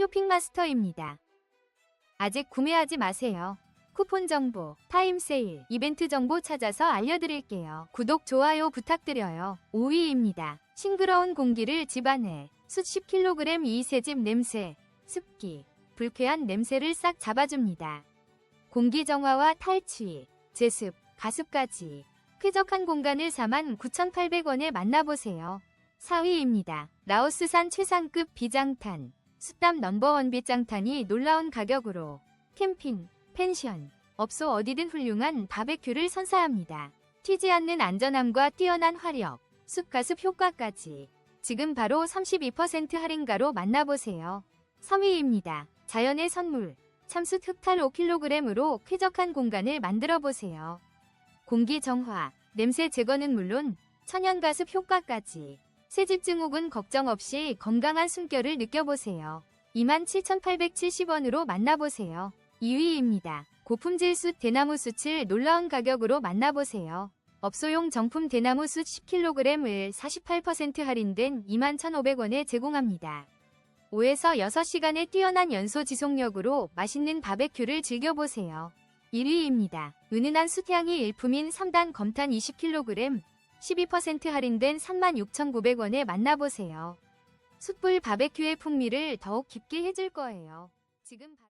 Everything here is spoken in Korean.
쇼핑마스터입니다. 아직 구매하지 마세요. 쿠폰 정보, 타임 세일, 이벤트 정보 찾아서 알려드릴게요. 구독, 좋아요 부탁드려요. 5위입니다. 싱그러운 공기를 집안에 숯 10kg 이세집 냄새, 습기, 불쾌한 냄새를 싹 잡아줍니다. 공기 정화와 탈취, 제습, 가습까지 쾌적한 공간을 49,800원에 만나보세요. 4위입니다. 라오스산 최상급 비장탄, 숯담 넘버원 비장탄이 놀라운 가격으로 캠핑, 펜션, 업소 어디든 훌륭한 바베큐를 선사합니다. 튀지 않는 안전함과 뛰어난 화력, 숲가습 효과까지 지금 바로 32% 할인가로 만나보세요. 3위입니다. 자연의 선물, 참숯 흑탈 5kg으로 쾌적한 공간을 만들어 보세요. 공기 정화, 냄새 제거는 물론 천연 가습 효과까지 새집 증후군 걱정 없이 건강한 숨결을 느껴보세요. 27,870원으로 만나보세요. 2위입니다. 고품질 숯 대나무 숯을 놀라운 가격으로 만나보세요. 업소용 정품 대나무 숯 10kg을 48% 할인된 21,500원에 제공합니다. 5에서 6시간의 뛰어난 연소 지속력으로 맛있는 바베큐를 즐겨보세요. 1위입니다. 은은한 숯향이 일품인 3단 검탄 20kg 12% 할인된 36,900원에 만나보세요. 숯불 바베큐의 풍미를 더욱 깊게 해줄 거예요. 지금 바...